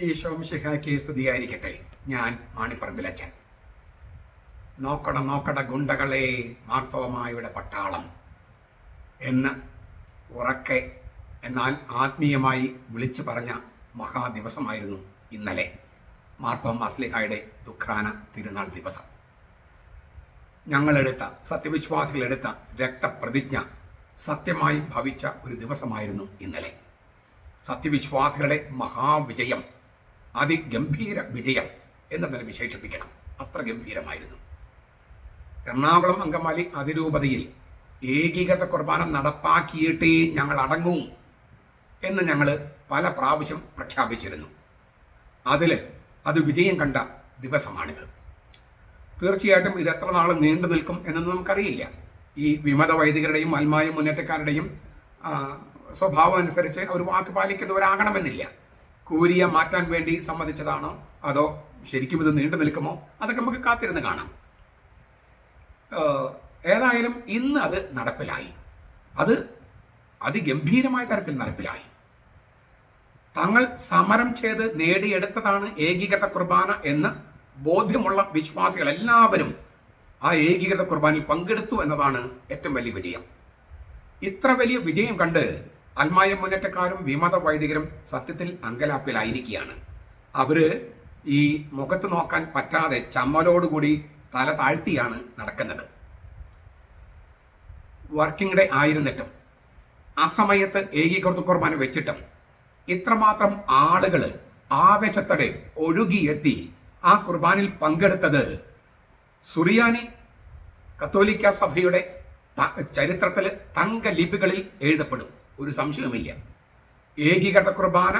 ഈശോം ശിഹാക്കി സ്തുതിയായിരിക്കട്ടെ. ഞാൻ മാണിപ്പറമ്പിലച്ചൻ നോക്കട നോക്കട ഗുണ്ടകളെ മാർത്തോമായുടെ പട്ടാളം. എന്ന് ഉറക്കെ എന്നാൽ ആത്മീയമായി വിളിച്ചു പറഞ്ഞ മഹാദിവസമായിരുന്നു ഇന്നലെ. മാർത്തോമ സ്ലിഹായുടെ ദുഃഖാന തിരുനാൾ ദിവസം. ഞങ്ങളെടുത്ത സത്യവിശ്വാസികളെടുത്ത രക്തപ്രതിജ്ഞ സത്യമായി ഭവിച്ച ഒരു ദിവസമായിരുന്നു ഇന്നലെ. സത്യവിശ്വാസികളുടെ മഹാവിജയം അതിഗംഭീര വിജയം എന്ന് തന്നെ വിശേഷിപ്പിക്കണം. അത്ര ഗംഭീരമായിരുന്നു. എറണാകുളം അങ്കമാലി അതിരൂപതയിൽ ഏകീകൃത കുർബാന നടപ്പാക്കിയിട്ടേ ഞങ്ങൾ അടങ്ങൂ എന്ന് ഞങ്ങൾ പല പ്രാവശ്യം പ്രഖ്യാപിച്ചിരുന്നു. അതിൽ അത് വിജയം കണ്ട ദിവസമാണിത്. തീർച്ചയായിട്ടും ഇത് എത്ര നാൾ നീണ്ടു നിൽക്കും എന്നൊന്നും നമുക്കറിയില്ല. ഈ വിമത വൈദികരുടെയും അൽമായ മുന്നേറ്റക്കാരുടെയും സ്വഭാവം അനുസരിച്ച് അവർ വാക്ക് പാലിക്കുന്നവരാകണമെന്നില്ല. കൂരിയ മാറ്റാൻ വേണ്ടി സമ്മതിച്ചതാണോ? അതോ ശരിക്കും ഇത് നീണ്ടു നിൽക്കുമോ? അതൊക്കെ നമുക്ക് കാത്തിരുന്ന് കാണാം. ഏതായാലും ഇന്ന് അത് നടപ്പിലായി. അത് അതിഗംഭീരമായ തരത്തിൽ നടപ്പിലായി. തങ്ങൾ സമരം ചെയ്ത് നേടിയെടുത്തതാണ് ഏകീകൃത കുർബാന എന്ന് ബോധ്യമുള്ള വിശ്വാസികൾ എല്ലാവരും ആ ഏകീകൃത കുർബാനയിൽ പങ്കെടുത്തു എന്നതാണ് ഏറ്റവും വലിയ വിജയം. ഇത്ര വലിയ വിജയം കണ്ട് അൽമായ മുന്നേറ്റക്കാരും വിമത വൈദികരും സത്യത്തിൽ അങ്കലാപ്പിലായിരിക്കുകയാണ്. അവർ ഈ മുഖത്ത് നോക്കാൻ പറ്റാതെ ചമ്മലോടുകൂടി തല താഴ്ത്തിയാണ് നടക്കുന്നത്. വർക്കിംഗ് ഡേ ആയിരുന്നിട്ടും ആ സമയത്ത് ഏകീകൃത കുർബാന വെച്ചിട്ടും ഇത്രമാത്രം ആളുകൾ ആവേശത്തോടെ ഒഴുകിയെത്തി ആ കുർബാനിൽ പങ്കെടുത്തത് സുറിയാനി കത്തോലിക്ക സഭയുടെ ചരിത്രത്തിൽ തങ്ക ലിപികളിൽ എഴുതപ്പെടും. ഒരു സംശയവുമില്ല. ഏകീകൃത കുർബാന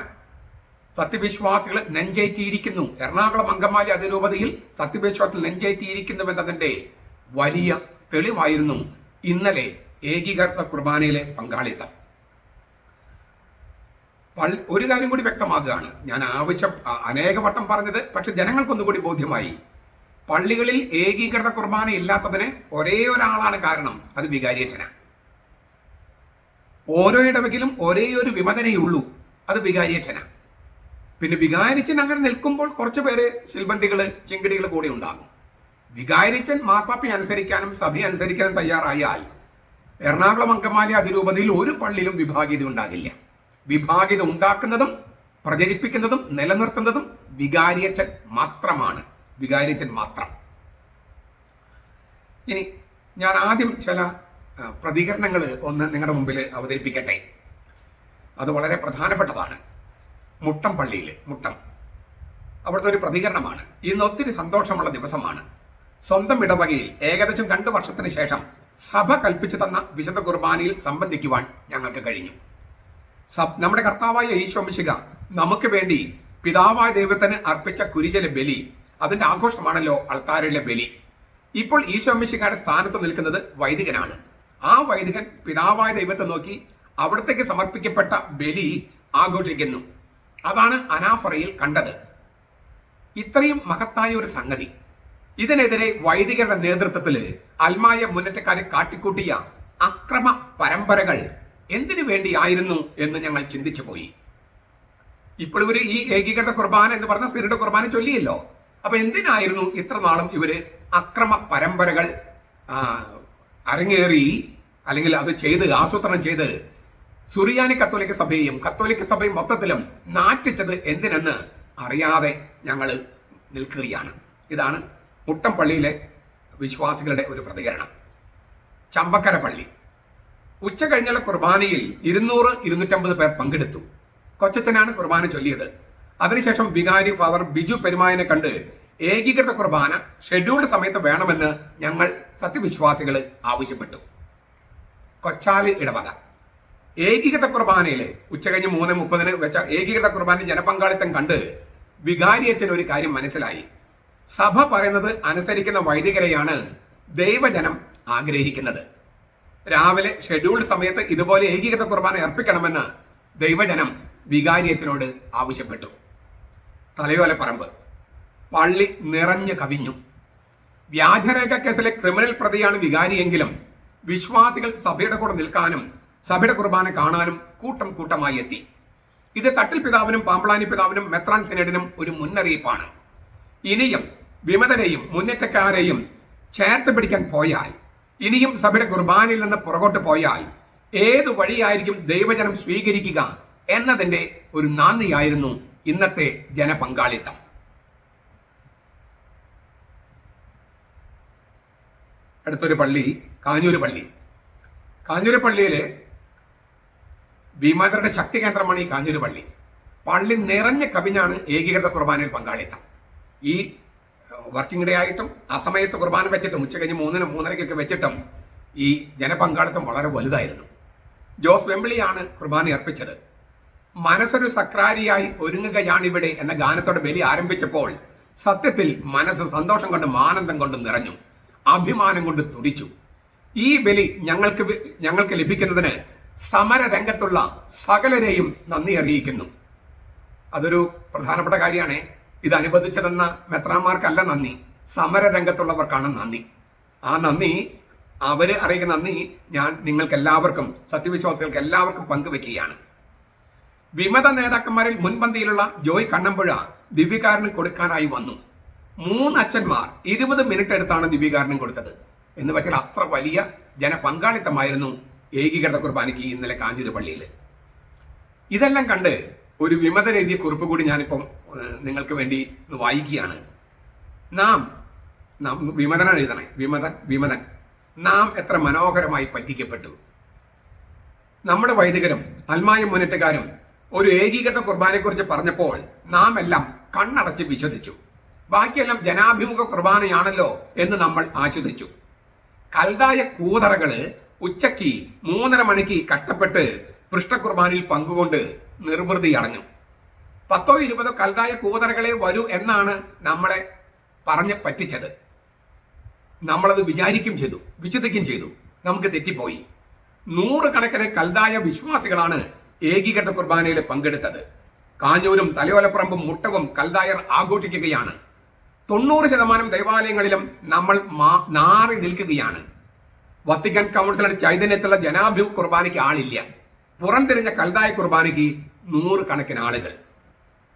സത്യവിശ്വാസികൾ നെഞ്ചേറ്റിയിരിക്കുന്നു. എറണാകുളം അങ്കമാലി അതിരൂപതയിൽ സത്യവിശ്വാസത്തിൽ നെഞ്ചേറ്റിയിരിക്കുന്നു എന്നതിന്റെ വലിയ തെളിവായിരുന്നു ഇന്നലെ ഏകീകൃത കുർബാനയിലെ പങ്കാളിത്തം ഒരു കാര്യം കൂടി വ്യക്തമാകുകയാണ്. ഞാൻ ആവശ്യം അനേകവട്ടം അനേക വട്ടം പറഞ്ഞത് പക്ഷെ ജനങ്ങൾക്കൊന്നുകൂടി ബോധ്യമായി. പള്ളികളിൽ ഏകീകൃത കുർബാന ഇല്ലാത്തതിന് ഒരേ ഒരാളാണ് കാരണം. അത് വികാരിയച്ഛന. ഓരോ ഇടവകിലും ഒരേ ഒരു വിമതനയുള്ളൂ അത് വികാരിയച്ഛന. പിന്നെ വികാരിച്ചൻ അങ്ങനെ നിൽക്കുമ്പോൾ കുറച്ച് പേര് ശിൽബന്ധികൾ ചിങ്കിടികൾ കൂടി ഉണ്ടാകും. വികാരിച്ചൻ മാർപ്പാപ്പി അനുസരിക്കാനും സഭ അനുസരിക്കാനും തയ്യാറായാൽ എറണാകുളം അങ്കമാലി അതിരൂപതയിൽ ഒരു പള്ളിയിലും വിഭാഗീയത ഉണ്ടാകില്ല. വിഭാഗീയത ഉണ്ടാക്കുന്നതും പ്രചരിപ്പിക്കുന്നതും നിലനിർത്തുന്നതും വികാരിയച്ചൻ മാത്രമാണ്. വികാരിയച്ഛൻ മാത്രം. ഇനി ഞാൻ ആദ്യം ചില പ്രതികരണങ്ങൾ ഒന്ന് നിങ്ങളുടെ മുമ്പിൽ അവതരിപ്പിക്കട്ടെ. അത് വളരെ പ്രധാനപ്പെട്ടതാണ്. മുട്ടം പള്ളിയിൽ മുട്ടം. അവിടുത്തെ ഒരു പ്രതികരണമാണ്. ഇന്ന് ഒത്തിരി സന്തോഷമുള്ള ദിവസമാണ്. സ്വന്തം ഇടവകയിൽ ഏകദേശം രണ്ടു വർഷത്തിന് ശേഷം സഭ കൽപ്പിച്ചു തന്ന വിശുദ്ധ കുർബാനയിൽ സംബന്ധിക്കുവാൻ ഞങ്ങൾക്ക് കഴിഞ്ഞു. നമ്മുടെ കർത്താവായ ഈശോമിശിക നമുക്ക് വേണ്ടി പിതാവായ ദൈവത്തിന് അർപ്പിച്ച കുരിശിലെ ബലി അതിന്റെ ആഘോഷമാണല്ലോ അൾത്താരിലെ ബലി. ഇപ്പോൾ ഈശോമിശികയുടെ സ്ഥാനത്ത് നിൽക്കുന്നത് വൈദികനാണ്. ആ വൈദികൻ പിതാവായ ദൈവത്തെ നോക്കി അവിടത്തേക്ക് സമർപ്പിക്കപ്പെട്ട ബലി ആഘോഷിക്കുന്നു. അതാണ് അനാഫറയിൽ കണ്ടത്. ഇത്രയും മഹത്തായ ഒരു സംഗതി. ഇതിനെതിരെ വൈദികരുടെ നേതൃത്വത്തിൽ അൽമായ മുന്നേറ്റക്കാരെ കാട്ടിക്കൂട്ടിയ അക്രമ പരമ്പരകൾ എന്തിനു വേണ്ടിയായിരുന്നു എന്ന് ഞങ്ങൾ ചിന്തിച്ചു പോയി. ഇപ്പോൾ ഇവർ ഈ ഏകീകൃത കുർബാന എന്ന് പറഞ്ഞ സിരുടെ കുർബാന ചൊല്ലിയല്ലോ. അപ്പൊ എന്തിനായിരുന്നു ഇത്ര നാളും ഇവർ അക്രമ പരമ്പരകൾ അരങ്ങേറി അല്ലെങ്കിൽ അത് ചെയ്ത് ആസൂത്രണം ചെയ്ത് സുറിയാനി കത്തോലിക്ക സഭയെയും കത്തോലിക്ക സഭയും മൊത്തത്തിലും നാറ്റിച്ചത് എന്തിനെന്ന് അറിയാതെ ഞങ്ങൾ നിൽക്കുകയാണ്. ഇതാണ് മുട്ടംപള്ളിയിലെ വിശ്വാസികളുടെ ഒരു പ്രതികരണം. ചമ്പക്കര പള്ളി. ഉച്ച കഴിഞ്ഞുള്ള കുർബാനയിൽ ഇരുന്നൂറ് ഇരുന്നൂറ്റമ്പത് പേർ പങ്കെടുത്തു. കൊച്ചച്ചനാണ് കുർബാന ചൊല്ലിയത്. അതിനുശേഷം വികാരി ഫാദർ ബിജു പെരുമായനെ കണ്ട് ഏകീകൃത കുർബാന ഷെഡ്യൂൾഡ് സമയത്ത് വേണമെന്ന് ഞങ്ങൾ സത്യവിശ്വാസികൾ ആവശ്യപ്പെട്ടു. കൊച്ചാൽ ഇടവക. ഏകീകൃത കുർബാനയിലെ ഉച്ചകഴിഞ്ഞ് മൂന്ന് മുപ്പതിന് വെച്ച ഏകീകൃത കുർബാന ജനപങ്കാളിത്തം കണ്ട് വികാരി അച്ഛൻ ഒരു കാര്യം മനസ്സിലായി. സഭ പറയുന്നത് അനുസരിക്കുന്ന വൈദികരെയാണ് ദൈവജനം ആഗ്രഹിക്കുന്നത്. രാവിലെ ഷെഡ്യൂൾഡ് സമയത്ത് ഇതുപോലെ ഏകീകൃത കുർബാന അർപ്പിക്കണമെന്ന് ദൈവജനം വികാരി അച്ഛനോട് ആവശ്യപ്പെട്ടു. തലയോല പറമ്പ് പള്ളി നിറഞ്ഞു കവിഞ്ഞു. വ്യാജരേഖ കേസിലെ ക്രിമിനൽ പ്രതിയാണ് വികാരിയെങ്കിലും വിശ്വാസികൾ സഭയുടെ കൂടെ നിൽക്കാനും സഭയുടെ കുർബാന കാണാനും കൂട്ടം കൂട്ടമായി എത്തി. ഇത് തട്ടിൽ പിതാവിനും പാമ്പളാനി പിതാവിനും മെത്രാൻ സെനേഡിനും ഒരു മുന്നറിയിപ്പാണ്. ഇനിയും വിമതരെയും മുന്നേറ്റക്കാരെയും ചേർത്ത് പിടിക്കാൻ പോയാൽ ഇനിയും സഭയുടെ കുർബാനയിൽ നിന്ന് പുറകോട്ട് പോയാൽ ഏത് വഴിയായിരിക്കും ദൈവജനം സ്വീകരിക്കുക എന്നതിന്റെ ഒരു നാന്ദിയായിരുന്നു ഇന്നത്തെ ജനപങ്കാളിത്തം. അടുത്തൊരു പള്ളി കാഞ്ഞൂര് പള്ളി. കാഞ്ഞൂര് പള്ളിയിൽ ഭീമാതരുടെ ശക്തി കേന്ദ്രമാണ് ഈ കാഞ്ഞൂര് പള്ളി. പള്ളി നിറഞ്ഞ കവിഞ്ഞാണ് ഏകീകൃത കുർബാനയിൽ പങ്കാളിത്തം. ഈ വർക്കിംഗ് ഡേ ആയിട്ടും ആ സമയത്ത് കുർബാന വെച്ചിട്ടും ഉച്ച കഴിഞ്ഞ് മൂന്നിനും മൂന്നരയ്ക്കൊക്കെ വെച്ചിട്ടും ഈ ജനപങ്കാളിത്തം വളരെ വലുതായിരുന്നു. ജോസ് വെമ്പിളിയാണ് കുർബാന അർപ്പിച്ചത്. മനസ്സൊരു സക്രാരിയായി ഒരുങ്ങുകയാണിവിടെ എന്ന ഗാനത്തോടെ ബലി ആരംഭിച്ചപ്പോൾ സത്യത്തിൽ മനസ്സ് സന്തോഷം കൊണ്ടും ആനന്ദം കൊണ്ടും നിറഞ്ഞു. അഭിമാനം കൊണ്ട് തുടിച്ചു. ഈ ബലി ഞങ്ങൾക്ക് ഞങ്ങൾക്ക് ലഭിക്കുന്നതിന് സമര രംഗത്തുള്ള സകലരെയും നന്ദി അറിയിക്കുന്നു. അതൊരു പ്രധാനപ്പെട്ട കാര്യമാണ്. ഇത് അനുവദിച്ചതെന്ന മെത്രാന്മാർക്കല്ല നന്ദി. സമര രംഗത്തുള്ളവർക്കാണ് നന്ദി. ആ നന്ദി അവർ അറിയിക്കുന്ന നന്ദി ഞാൻ നിങ്ങൾക്ക് എല്ലാവർക്കും സത്യവിശ്വാസികൾക്ക് എല്ലാവർക്കും പങ്കുവെക്കുകയാണ്. വിമത നേതാക്കന്മാരിൽ മുൻപന്തിയിലുള്ള ജോയ് കണ്ണമ്പുഴ ദിവ്യകാരന് കൊടുക്കാനായി വന്നു. മൂന്ന് അച്ഛന്മാർ ഇരുപത് മിനിറ്റ് എടുത്താണ് ദിവ്യകാരണം കൊടുത്തത്. എന്ന് വെച്ചാൽ അത്ര വലിയ ജനപങ്കാളിത്തമായിരുന്നു ഏകീകൃത കുർബാനയ്ക്ക് ഇന്നലെ കാഞ്ഞൂര് പള്ളിയിൽ ഇതെല്ലാം കണ്ട് ഒരു വിമതൻ എഴുതിയ കുറിപ്പ് കൂടി ഞാനിപ്പം നിങ്ങൾക്ക് വേണ്ടി വായിക്കുകയാണ്. നാം നാം വിമതനാണ് എഴുതണേ. വിമതൻ വിമതൻ. നാം എത്ര മനോഹരമായി പറ്റിക്കപ്പെട്ടു. നമ്മുടെ വൈദികരും അൽമായ മുന്നേറ്റക്കാരും ഒരു ഏകീകൃത കുർബാനയെക്കുറിച്ച് പറഞ്ഞപ്പോൾ നാം എല്ലാം കണ്ണടച്ച് വിശ്വസിച്ചു. ബാക്കിയെല്ലാം ജനാഭിമുഖ കുർബാനയാണല്ലോ എന്ന് നമ്മൾ ആസ്വദിച്ചു കൽതായ കൂതറകൾ ഉച്ചയ്ക്ക് മൂന്നര മണിക്ക് കഷ്ടപ്പെട്ട് പൃഷ്ഠകുർബാനയിൽ പങ്കുകൊണ്ട് നിർവൃതി അടഞ്ഞു. പത്തോ ഇരുപതോ കൽതായ കൂതറകളെ വരൂ എന്നാണ് നമ്മളെ പറഞ്ഞ് പറ്റിച്ചത്. നമ്മളത് വിചാരിക്കും ചെയ്തു വിചിതിക്കും ചെയ്തു. നമുക്ക് തെറ്റിപ്പോയി. നൂറുകണക്കിന് കൽതായ വിശ്വാസികളാണ് ഏകീകൃത കുർബാനയിൽ പങ്കെടുത്തത്. കാഞ്ഞൂരും തലയോലപ്പറമ്പും മുട്ടവും കൽതായർ ആഘോഷിക്കുകയാണ്. തൊണ്ണൂറ് ശതമാനം ദേവാലയങ്ങളിലും നമ്മൾ നാറി നിൽക്കുകയാണ്. വത്തിക്കാൻ കൗൺസിലർ ചൈതന്യത്തിലുള്ള ജനാഭി കുർബാനയ്ക്ക് ആളില്ല. പുറംതിരിഞ്ഞ കൽതായ കുർബാനയ്ക്ക് നൂറ് കണക്കിന് ആളുകൾ.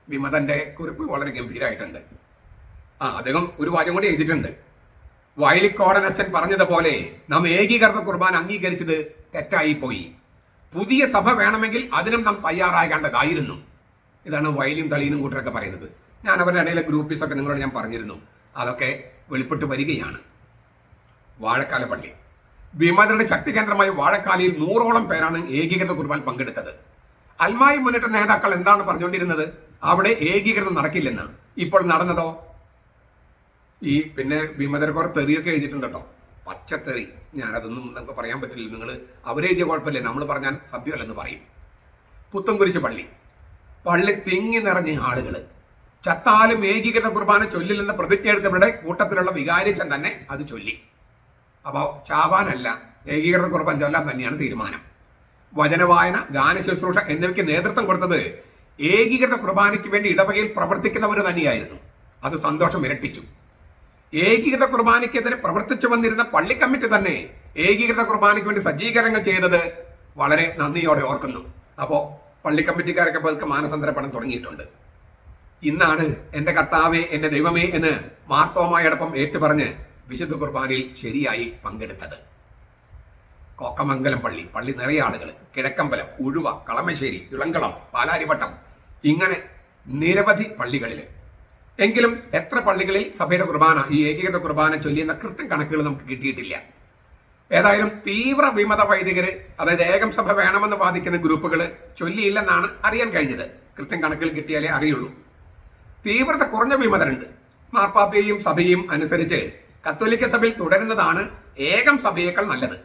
വിമതന്റെ കുറിപ്പ് വളരെ ഗംഭീരമായിട്ടുണ്ട് ആ അദ്ദേഹം ഒരു വാചകം കൂടി എഴുതിയിട്ടുണ്ട്. വയലിക്കോടൻ അച്ഛൻ പറഞ്ഞതുപോലെ നാം ഏകീകൃത കുർബാന അംഗീകരിച്ചത് തെറ്റായി പോയി പുതിയ സഭ വേണമെങ്കിൽ അതിനും നാം തയ്യാറാകേണ്ടതായിരുന്നു. ഇതാണ് വയലും തളിയനും കൂട്ടരൊക്കെ പറയുന്നത്. ഞാൻ അവരുടെ ഇടയിലെ ഗ്രൂപ്പീസൊക്കെ നിങ്ങളോട് ഞാൻ പറഞ്ഞിരുന്നു. അതൊക്കെ വെളിപ്പെട്ട് വരികയാണ്. വാഴക്കാല പള്ളി. വിമതരുടെ ശക്തി കേന്ദ്രമായ വാഴക്കാലിയിൽ നൂറോളം പേരാണ് ഏകീകൃത കുർബാൻ പങ്കെടുത്തത്. അൽമായി മുന്നേറ്റ നേതാക്കൾ എന്താണ് പറഞ്ഞുകൊണ്ടിരുന്നത്? അവിടെ ഏകീകൃതം നടക്കില്ലെന്ന്. ഇപ്പോൾ നടന്നതോ? ഈ പിന്നെ വിമതരെ കുറെ തെറിയൊക്കെ എഴുതിയിട്ടുണ്ട് കേട്ടോ. പച്ചത്തെറി ഞാനതൊന്നും നമുക്ക് പറയാൻ പറ്റില്ല. നിങ്ങൾ അവരെഴുതിയ കുഴപ്പമില്ലേ. നമ്മൾ പറഞ്ഞാൽ സഭ്യമല്ലെന്ന് പറയും. പുത്തൻകുരിശ് പള്ളി. പള്ളി തിങ്ങി നിറഞ്ഞ ആളുകൾ ചത്താലും ഏകീകൃത കുർബാന ചൊല്ലില്ലെന്ന പ്രതിജ്ഞ എടുത്തവരുടെ കൂട്ടത്തിലുള്ള വികാരിച്ചൻ തന്നെ അത് ചൊല്ലി. അപ്പോൾ ചാവാനല്ല ഏകീകൃത കുർബാന ചൊല്ലാൻ തന്നെയാണ് തീരുമാനം. വചനവായന ഗാന ശുശ്രൂഷ എന്നിവയ്ക്ക് നേതൃത്വം കൊടുത്തത് ഏകീകൃത കുർബാനയ്ക്ക് വേണ്ടി ഇടവകയിൽ പ്രവർത്തിക്കുന്നവർ തന്നെയായിരുന്നു. അത് സന്തോഷം ഇരട്ടിച്ചു. ഏകീകൃത കുർബാനയ്ക്കെതിരെ പ്രവർത്തിച്ചു വന്നിരുന്ന പള്ളി കമ്മിറ്റി തന്നെ ഏകീകൃത കുർബാനയ്ക്ക് വേണ്ടി സജ്ജീകരണങ്ങൾ ചെയ്തത് വളരെ നന്ദിയോടെ ഓർക്കുന്നു. അപ്പോൾ പള്ളി കമ്മിറ്റിക്കാരൊക്കെ പതുക്കെ മാനസാന്തരപ്പെടാൻ തുടങ്ങിയിട്ടുണ്ട്. ഇന്നാണ് എന്റെ കർത്താവേ എന്റെ ദൈവമേ എന്ന് മാർത്തോമായോടൊപ്പം ഏറ്റുപറഞ്ഞ് വിശുദ്ധ കുർബാനയിൽ ശരിയായി പങ്കെടുത്തത്. കോക്കമംഗലം പള്ളി പള്ളി നിറയെ ആളുകൾ കിഴക്കമ്പലം ഉഴുവ കളമശ്ശേരി ഇളങ്കളം പാലാരിവട്ടം ഇങ്ങനെ നിരവധി പള്ളികളിൽ എങ്കിലും എത്ര പള്ളികളിൽ സഭയുടെ കുർബാന ഈ ഏകീകൃത കുർബാന ചൊല്ലിയെന്ന കൃത്യം കണക്കുകൾ നമുക്ക് കിട്ടിയിട്ടില്ല. ഏതായാലും തീവ്ര വിമത വൈദികര് അതായത് ഏകം സഭ വേണമെന്ന് വാദിക്കുന്ന ഗ്രൂപ്പുകൾ ചൊല്ലിയില്ലെന്നാണ് അറിയാൻ കഴിഞ്ഞത്. കൃത്യം കണക്കുകൾ കിട്ടിയാലേ അറിയുള്ളൂ. തീവ്രത കുറഞ്ഞ വിമതരുണ്ട്. മാർപ്പാപ്പയെയും സഭയും അനുസരിച്ച് കത്തോലിക്ക സഭയിൽ തുടരുന്നതാണ് ഏകം സഭയേക്കാൾ നല്ലത്.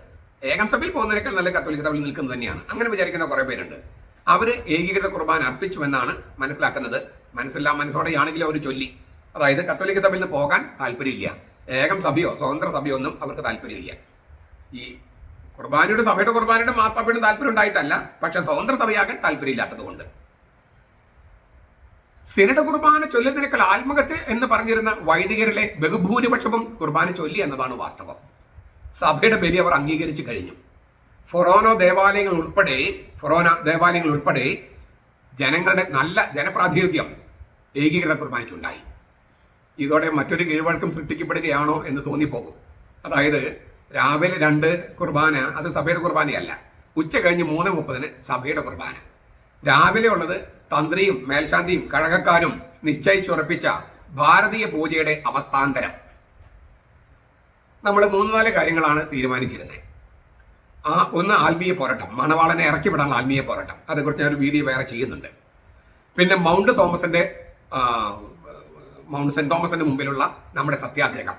ഏകം സഭയിൽ പോകുന്നതിനേക്കാൾ നല്ല കത്തോലിക്ക സഭയിൽ നിൽക്കുന്നത് തന്നെയാണ്. അങ്ങനെ വിചാരിക്കുന്ന കുറേ പേരുണ്ട്. അവർ ഏകീകൃത കുർബാന അർപ്പിച്ചു എന്നാണ് മനസ്സിലാക്കുന്നത്. മനസ്സില്ലാ മനസ്സോടെയാണെങ്കിലും അവർ ചൊല്ലി. അതായത് കത്തോലിക്ക സഭയിൽ നിന്ന് പോകാൻ താല്പര്യമില്ല. ഏകം സഭയോ സ്വതന്ത്ര സഭയോ ഒന്നും അവർക്ക് താല്പര്യമില്ല. ഈ കുർബാനയുടെ സഭയുടെ കുർബാനയുടെ മാർപ്പാപ്പയുടെ താല്പര്യം ഉണ്ടായിട്ടല്ല. പക്ഷെ സ്വതന്ത്ര സഭയാകാൻ താല്പര്യമില്ലാത്തത് കൊണ്ട് സിനഡ് കുർബാന ചൊല്ലുന്നതിനേക്കാൾ ആത്മഹത്യ എന്ന് പറഞ്ഞിരുന്ന വൈദികരിലെ ബഹുഭൂരിപക്ഷവും കുർബാന ചൊല്ലി എന്നതാണ് വാസ്തവം. സഭയുടെ ബലി അവർ അംഗീകരിച്ചു കഴിഞ്ഞു. ഫൊറോനോ ദേവാലയങ്ങൾ ഉൾപ്പെടെ ഫൊറോന ദേവാലയങ്ങൾ ഉൾപ്പെടെ ജനങ്ങളുടെ നല്ല ജനപ്രാതിനിധ്യം ഏകീകൃത കുർബാനയ്ക്കുണ്ടായി ഇതോടെ മറ്റൊരു കീഴ്വഴക്കം സൃഷ്ടിക്കപ്പെടുകയാണോ എന്ന് തോന്നിപ്പോകും. അതായത് രാവിലെ രണ്ട് കുർബാന അത് സഭയുടെ കുർബാനയല്ല. ഉച്ച കഴിഞ്ഞ് മൂന്ന് മുപ്പതിന് സഭയുടെ കുർബാന. രാവിലെ ഉള്ളത് തന്ത്രിയും മേൽശാന്തിയും കഴകക്കാരും നിശ്ചയിച്ചുറപ്പിച്ച ഭാരതീയ പൂജയുടെ അവസ്ഥാന്തരം. നമ്മൾ മൂന്ന് നാല് കാര്യങ്ങളാണ് തീരുമാനിച്ചിരുന്നത് ആ ഒന്ന് ആത്മീയ പോരാട്ടം. മണവാളനെ ഇറക്കി വിടാനുള്ള ആത്മീയ പോരാട്ടം. അതേക്കുറിച്ച് ഞാൻ ഒരു വീഡിയോ വേറെ ചെയ്യുന്നുണ്ട്. പിന്നെ മൗണ്ട് തോമസിന്റെ മൗണ്ട് സെന്റ് തോമസിന്റെ മുമ്പിലുള്ള നമ്മുടെ സത്യാഗ്രഹം.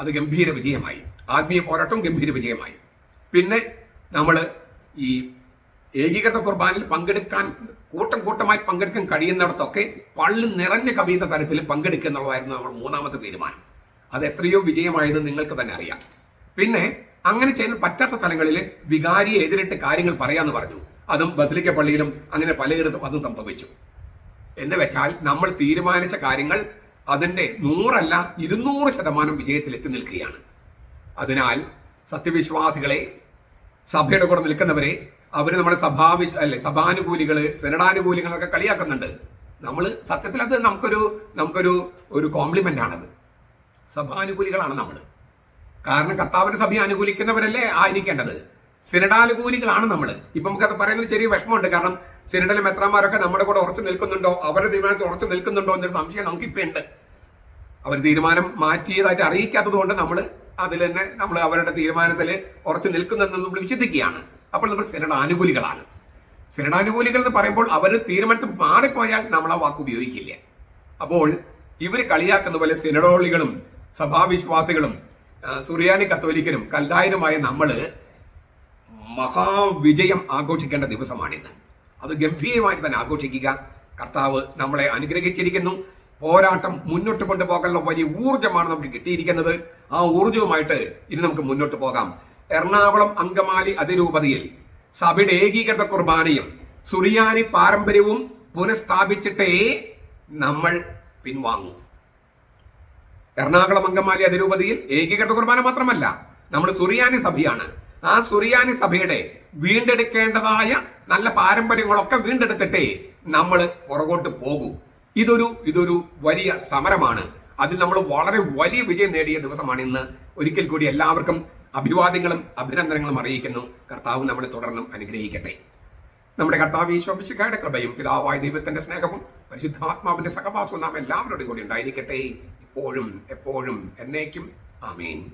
അത് ഗംഭീര വിജയമായി. ആത്മീയ പോരാട്ടം ഗംഭീര വിജയമായി. പിന്നെ നമ്മൾ ഈ ഏകീകൃത കുർബാനിൽ പങ്കെടുക്കാൻ കൂട്ടം കൂട്ടമായി പങ്കെടുക്കാൻ കഴിയുന്നിടത്തൊക്കെ പള്ളി നിറഞ്ഞ കവിയുന്ന തരത്തിൽ പങ്കെടുക്കുക എന്നുള്ളതായിരുന്നു നമ്മൾ മൂന്നാമത്തെ തീരുമാനം. അത് എത്രയോ വിജയമായെന്ന് നിങ്ങൾക്ക് തന്നെ അറിയാം. പിന്നെ അങ്ങനെ ചെയ്യാൻ പറ്റാത്ത സ്ഥലങ്ങളിൽ വികാരിയെ എതിരിട്ട് കാര്യങ്ങൾ പറയാന്ന് പറഞ്ഞു. അതും ബസലിക്ക പള്ളിയിലും അങ്ങനെ പലയിടത്തും അതും സംഭവിച്ചു. എന്ന് വെച്ചാൽ നമ്മൾ തീരുമാനിച്ച കാര്യങ്ങൾ അതിന്റെ നൂറല്ല ഇരുന്നൂറ് ശതമാനം വിജയത്തിൽ എത്തി നിൽക്കുകയാണ്. അതിനാൽ സത്യവിശ്വാസികളെ സഭയുടെ കൂടെ നിൽക്കുന്നവരെ അവർ നമ്മുടെ സഭാവിശ അല്ലെ സഭാനുകൂലികൾ സെനഡാനുകൂലികളൊക്കെ കളിയാക്കുന്നുണ്ട്. നമ്മൾ സത്യത്തിൽ അത് നമുക്കൊരു നമുക്കൊരു ഒരു കോംപ്ലിമെന്റ് ആണത്. സഭാനുകൂലികളാണ് നമ്മൾ കാരണം കർത്താവിന്റെ സഭയെ അനുകൂലിക്കുന്നവരല്ലേ ആയിരിക്കേണ്ടത്. സിനഡാനുകൂലികളാണ് നമ്മൾ ഇപ്പൊ നമുക്കത് പറയുന്നൊരു ചെറിയ വിഷമമുണ്ട്. കാരണം സിനഡിലെ മെത്രാന്മാരൊക്കെ നമ്മുടെ കൂടെ ഉറച്ചു നിൽക്കുന്നുണ്ടോ? അവരുടെ തീരുമാനത്തിൽ ഉറച്ചു നിൽക്കുന്നുണ്ടോ എന്നൊരു സംശയം നമുക്കിപ്പോൾ ഉണ്ട്. അവർ തീരുമാനം മാറ്റിയതായിട്ട് അറിയിക്കാത്തത് കൊണ്ട് നമ്മൾ അതിൽ തന്നെ നമ്മൾ അവരുടെ തീരുമാനത്തിൽ ഉറച്ചു നിൽക്കുന്നെന്ന് നമ്മൾ വിശ്വസിക്കുകയാണ്. അപ്പോൾ നമ്മൾ സെനഡാനുകൂലികളാണ് സെനഡാനുകൂലികൾ എന്ന് പറയുമ്പോൾ അവർ തീരുമാനത്തിൽ മാറിപ്പോയാൽ നമ്മൾ ആ വാക്ക് ഉപയോഗിക്കില്ല. അപ്പോൾ ഇവർ കളിയാക്കുന്ന പോലെ സെനഡോളികളും സഭാവിശ്വാസികളും സുറിയാനി കത്തോലിക്കനും കല്ലായരുമായ നമ്മൾ മഹാവിജയം ആഘോഷിക്കേണ്ട ദിവസമാണിന്ന്. അത് ഗംഭീരമായി തന്നെ ആഘോഷിക്കുക. കർത്താവ് നമ്മളെ അനുഗ്രഹിച്ചിരിക്കുന്നു. പോരാട്ടം മുന്നോട്ട് കൊണ്ടുപോകാനുള്ള വലിയ ഊർജമാണ് നമുക്ക് കിട്ടിയിരിക്കുന്നത്. ആ ഊർജവുമായിട്ട് ഇനി നമുക്ക് മുന്നോട്ട് പോകാം. എറണാകുളം അങ്കമാലി അതിരൂപതയിൽ സഭയുടെ ഏകീകൃത കുർബാനയും സുറിയാനി പാരമ്പര്യവും പുനഃസ്ഥാപിച്ചിട്ടേ നമ്മൾ പിൻവാങ്ങൂ. എറണാകുളം അങ്കമാലി അതിരൂപതയിൽ ഏകീകൃത കുർബാന മാത്രമല്ല നമ്മൾ സുറിയാനി സഭയാണ്. ആ സുറിയാനി സഭയുടെ വീണ്ടെടുക്കേണ്ടതായ നല്ല പാരമ്പര്യങ്ങളൊക്കെ വീണ്ടെടുത്തിട്ടേ നമ്മൾ പുറകോട്ട് പോകൂ. ഇതൊരു ഇതൊരു വലിയ സമരമാണ്. അതിൽ നമ്മൾ വളരെ വലിയ വിജയം നേടിയ ദിവസമാണ് ഇന്ന്. ഒരിക്കൽ കൂടി എല്ലാവർക്കും അഭിവാദ്യങ്ങളും അഭിനന്ദനങ്ങളും അറിയിക്കുന്നു. കർത്താവ് നമ്മളെ തുടർന്നും അനുഗ്രഹിക്കട്ടെ. നമ്മുടെ കർത്താവ് ഈശോമിശിക്കായുടെ കൃപയും പിതാവായ ദൈവത്തിന്റെ സ്നേഹവും പരിശുദ്ധാത്മാവിന്റെ സഹവാസവും നാം എല്ലാവരോടും കൂടി ഉണ്ടായിരിക്കട്ടെ. ഇപ്പോഴും എപ്പോഴും എന്നേക്കും. ആമേൻ.